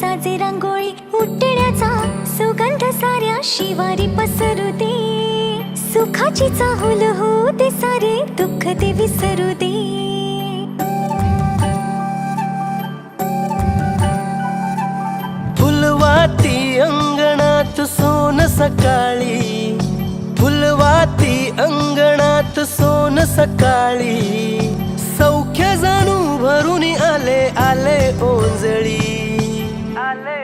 साजे रांगोळी उठण्याचा सुगंध साऱ्या शिवारी पसरू दे. सुखाची चाहूल हो ते सारे दुःख ते विसरू दे. फुलवाती अंगणात सोन सकाळी. फुलवाती अंगणात सोन सकाळी. सौख्य जाणू भरून आले आले ओंजळी. आले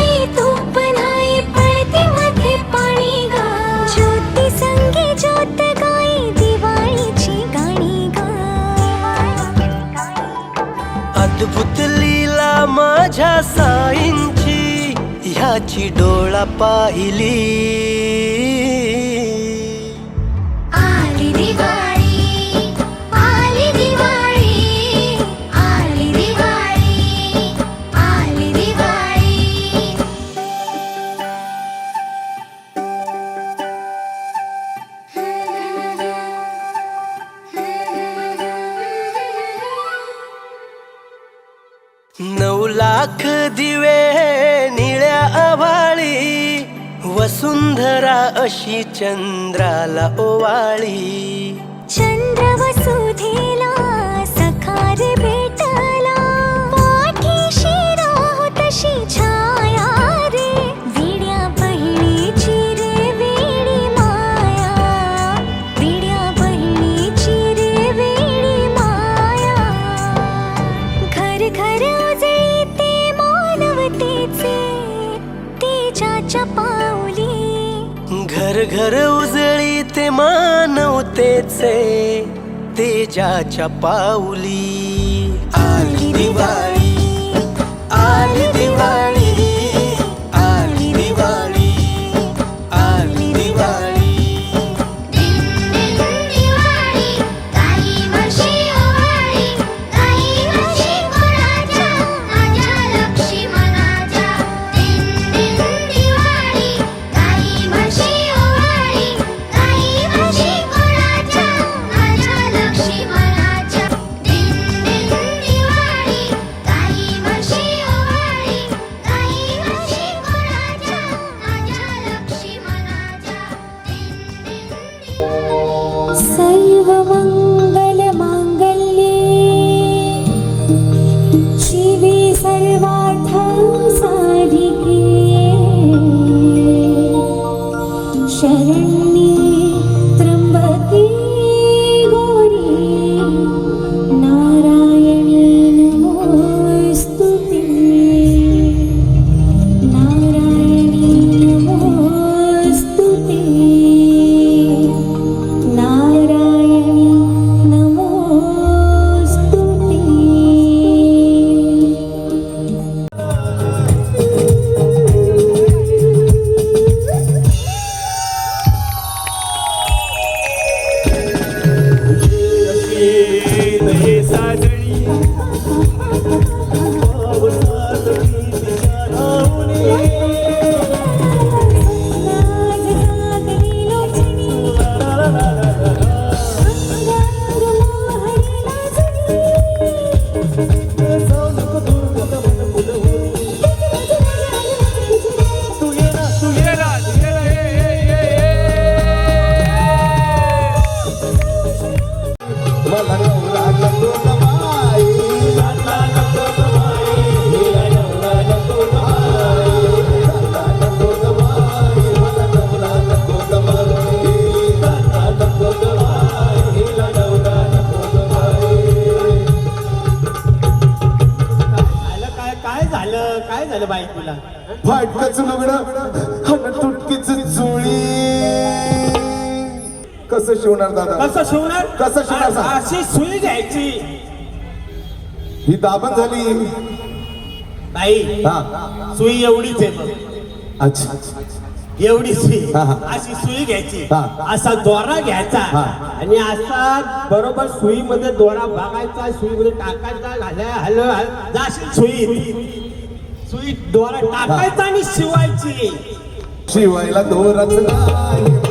ह्याची डोळा पाहिली. आली दिवाळी आली दिवाळी आली दिवाळी आली दिवाळी. नऊ लाख दिवे वसुंधरा अशी चंद्राला ओवाळी. चंद्र वसुधेला सखारे भेट घर उजळी ते मानवतेचे तेजाच्या पाऊली. सर्वमङ्गलमाङ्गल्ये झालं बाई तुला. फाटकच लुगडं तुटकीच चोळी कसं शिवणार दादा? कसं शिवणार? कसं शिवणार सांग? अशी सुई घ्यायची. ही दाबण झाली. बाई हा. सुई एवढीच आहे बघ. अच्छा. एवढी सुई हा, हा. अशी सुई घ्यायची. हा. असा दोरा घ्यायचा. हा. आणि असा बरोबर सुई मध्ये दोरा बघायचा सुई मध्ये टाकायचा घालाय हल हल- जाशील सुई सुई दोरा टाकायचा आणि शिवायची. शिवायला दोरच नाही